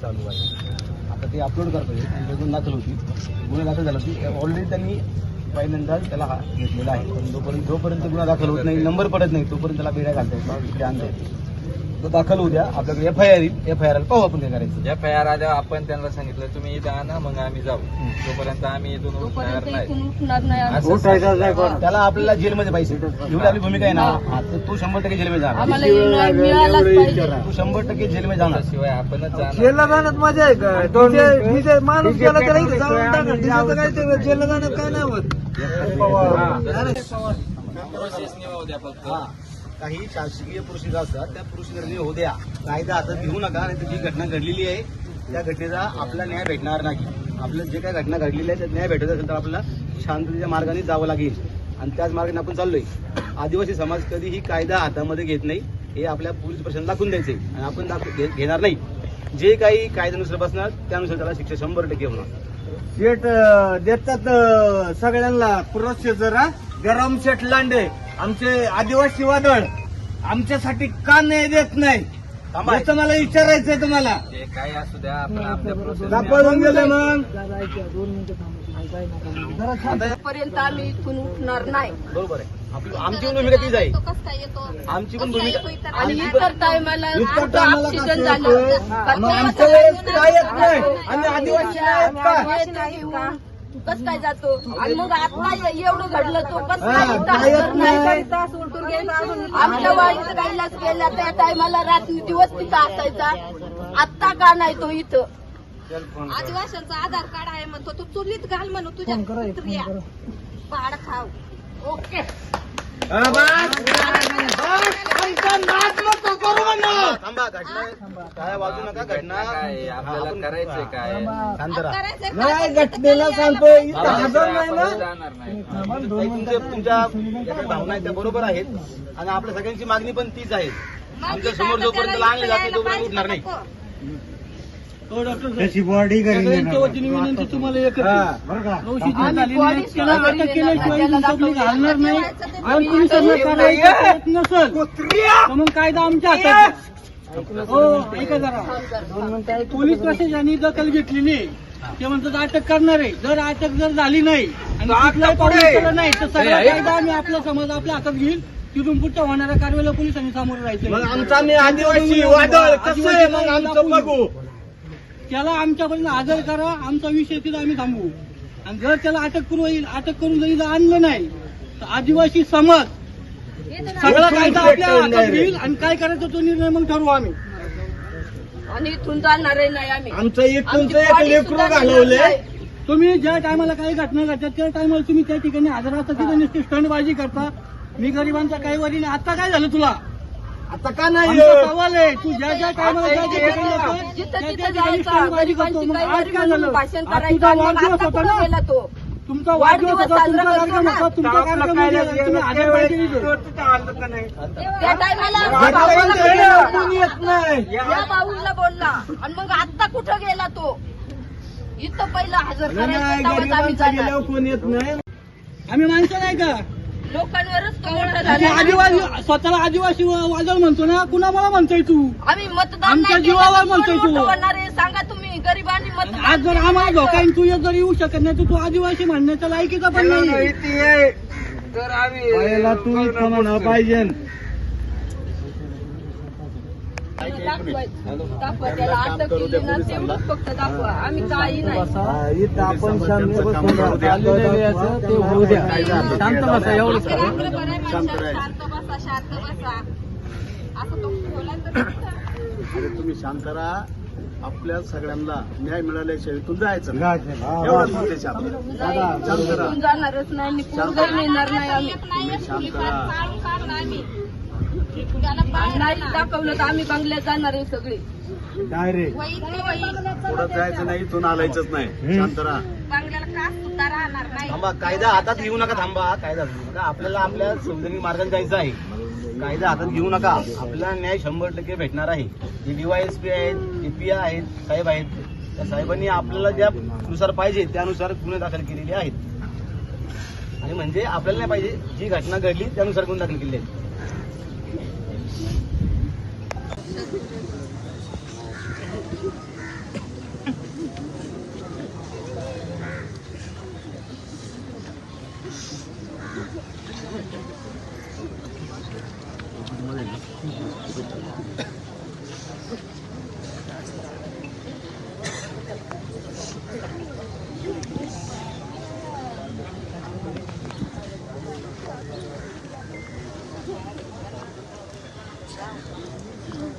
चालू आहे आता ते अपलोड करतोय. आणि गुन्हा दाखल होती. गुन्हा दाखल झाला. होती ऑलरेडी त्यांनी पहिल्यांदा त्याला हा घेतलेला आहे. पण जोपर्यंत जोपर्यंत गुन्हा दाखल होत नाही नंबर पडत नाही तोपर्यंत त्याला बेड्या घालतायत. आणता आणतायत तो दाखल होऊ द्या आपल्याकडे एफ आय आर येईल एफ आय आर पाहू आपण काय करायचं एफ आय आर आल्यावर आपण त्यांना सांगितलं तुम्ही इथं आणा मग आम्ही जाऊ तोपर्यंत आम्ही इथून उठणार तोपर्यंत नाही इथून उठणार नाही आम्ही. असं त्याला आपल्याला जेलमध्ये पाहिजे एवढी आपली भूमिका आहे ना हा, तर तो शंभर टक्के जेलमध्ये जाणार आम्हाला हे न्याय मिळालाच पाहिजे तो शंभर टक्के जेलमध्ये जाणार शिवाय आपणच जाणार जेलला जाण्यात मजा आहे का तिथे- तिथे माणूस गेला त्याला इथे जाऊन टाका तिथे तर काय ते जेलला जाण्यात काय नाही होत प्रोसेस निभावू द्या फक्त हा काही शासकीय प्रोसिजर असतात त्या प्रोसिजरने होऊ द्या. कायदा हातात घेऊ नका नाही तर जी घटना घडलेली आहे त्या घटनेचा आपला न्याय भेटणार नाही. आपलं जे काही घटना घडलेली आहे त्या न्याय भेटत असेल तर आपल्याला शांततेच्या मार्गाने जावं लागेल. आणि त्याच मार्गाने आपण चाललोय. आदिवासी समाज कधीही कायदा हातामध्ये घेत नाही हे आपल्या पोलीस प्रशासन दाखवून द्यायचे आणि आपण दाखव घे- घेणार नाही. जे काही कायद्यानुसार बसणार त्यानुसार त्याला शिक्षा शंभर टक्के होणार. शेट देतात सगळ्यांना. प्रोसेसर जरा. गरम शेट लांडे. आमचे आदिवासी वादळ आमच्यासाठी का नाही देत नाही. याचं मला विचारायचंय तुम्हाला. ते काय असू द्या आपण आपल्या प्रोसेस दाखवून गेले मग. तोपर्यंत आम्ही इथून उठणार नाही. बरोबर आहे. आपली आमची पण भूमिका तीच आहे. तो कसं काय येतो? आमची पण भूमिका आणि इतर टायमाला टायमाला ऑक्सिजन कसं झालं. मग आमच्या वेळेस काय येत नाही. आम्ही आदिवासी नाही आहेत का? का? कस काय जातो आणि मग आता एवढं घडलं तो कस हा, काय नाही? नाही. तास उलटून गेला. आमच्या त्या टायमाला रात्री दिवस तिथं असायचा आत्ता का नाही तो इथं आदिवाशांचा आधार कार्ड आहे म्हणतो तू चुलीत घाल म्हणू तुझ्या पाड खाव ओके थांबा घटना काय वाजू नका घटना. काय आहे? आपल्याला आपण- करायचंय काय? हा, शांत राहा करायचंय नाही काय? घटनेला सांगतोय इथं हजर नाही ना. जाणार नाही तुमच्या ज्या काही भावना आहेत त्या बरोबर आहेत. आणि आपल्या सगळ्यांची मागणी पण तीच आहे. आमच्यासमोर जोपर्यंत आणले जाते तोपर्यंत उठणार नाही. नको. त्याची बॉडी सगळ्यांच्या वतीने विनंती तुम्हाला एकच आहे. नाही. त्याला अटक केल्याशिवाय नाही. घालणार नाही. आणि तुम्ही करत नसल. तर मग कायदा आमच्या हातात आहे. हो ऐका जरा. पोलीस प्रशासनाने दखल घेतलेली आहे. ते म्हणतात अटक करणार आहे. जर अटक जर झाली नाही आणि कुठलाही पाऊल उचललं नाही तर सगळा कायदा आम्ही आपला समाज आपल्या हातात घेईल. तिथून पुढच्या होणाऱ्या कारवाईला पोलिसांनी सामोरं आमचा मी आदिवासी वादळ कसं आहे मग आमचं बघू? त्याला आमच्यापर्यंत हजर करा आमचा विषय तिथं आम्ही थांबवू. आणि जर त्याला अटक करू येईल अटक करून जर आणलं नाही तर आदिवासी समाज सगळा कायदा आपल्या हातात घेईल आणि काय करायचं तो निर्णय मग ठरवू आम्ही. आणि इथून जाणार नाही आम्ही. आमचं एक लेकरू नाही. तुम्ही ज्या टायमाला काही घटना घडतात त्या टायमाला तुम्ही त्या ठिकाणी हजर असता तिथं नुसती स्टंटबाजी करता. मी गरिबांच्या काही वरीने आता काय झालं तुला? आता का नाही? आमचा येत? सवाल आहे. तू ज्या ज्या टायमाला ज्या ज्या ठिकाणी येतो, जिथं त्या त्या तिथं ठिकाणी जायचं स्टंटबाजी करतो. गरिबांची मग काही आज वरी काय म्हणून झालं? भाषण आज करायचं तुझा आणि मग वाढदिवस आता होता कुठं ना? गेला तो? तुमचा वाढदिवस तुमचा साजरा कार्यक्रम होता तुमचा कार्यक्रम तुम्ही हजर? त्या येणं बोलला. कोणी येत नाही. या बोलला. आणि मग आता कुठं गेला तो? इथं पहिलं हजर नाही, करायचं तेव्हाच आम्ही गरिबांचं जाणार. गेल्यावर कोण येत नाही? आम्ही माणसं नाही का? लोकांवरच तो मोठा आणि झाला. आदिवासी स्वतःला आदिवासी वा- वादळ म्हणतो ना कुणा मला म्हणतोय तू? आम्ही मतदान आमच्या नाही जीवावर म्हणतोय तू. मोठं होणार आहे सांगा तुम्ही गरिबांनी मतदान आज जर आम्हाला. धोका तू जर येऊ शकत नाही तर तू आदिवासी म्हणण्याच्या लायकीचा पण नाही तर आम्ही पहिला तू इथं म्हणा पाहिजे? दाखवायचं. दाखवा त्याला अटक केली ना तेवढंच फक्त दाखवा. आम्ही काही नाही. इथं आपण सामने बसून राहतो. ते होऊ द्या. शांत बसा, एवढंच रात्र रात्र बरं माणसाला शांत बसा शांत बसा. असं तो बोला तर अरे तुम्ही शांत राहा. आपल्या सगळ्यांना न्याय मिळाल्याशिवाय इथून जायचं नाही. हा, एवढाच आहे आपला. शांत राहा. जाणारच नाही नाही आम्ही. तुम्ही शांत राहा. नाही दाखवलं तर आम्ही बंगल्यात जाणार आहे सगळी. डायरेक्ट. पुढं जायचं नाही इथून आलायचंच नाही. शांत राहा. बंगल्याला का सुद्धा राहणार नाही. थांबा कायदा हातात घेऊ नका थांबा. कायदा घेऊ नका. आपल्याला आपल्या संविधानिक मार्गाने जायचं आहे. कायदा हातात घेऊ नका. आपल्याला न्याय शंभर टक्के भेटणार आहे. जे डीवायएसपी आहेत एपी आहेत साहेब आहेत त्या साहेबांनी आपल्याला ज्या नुसार पाहिजे त्यानुसार गुन्हे दाखल केलेले आहेत. आणि म्हणजे आपल्याला नाही पाहिजे. जी घटना घडली त्यानुसार गुन्हे दाखल केले आहेत. Thank you. Thank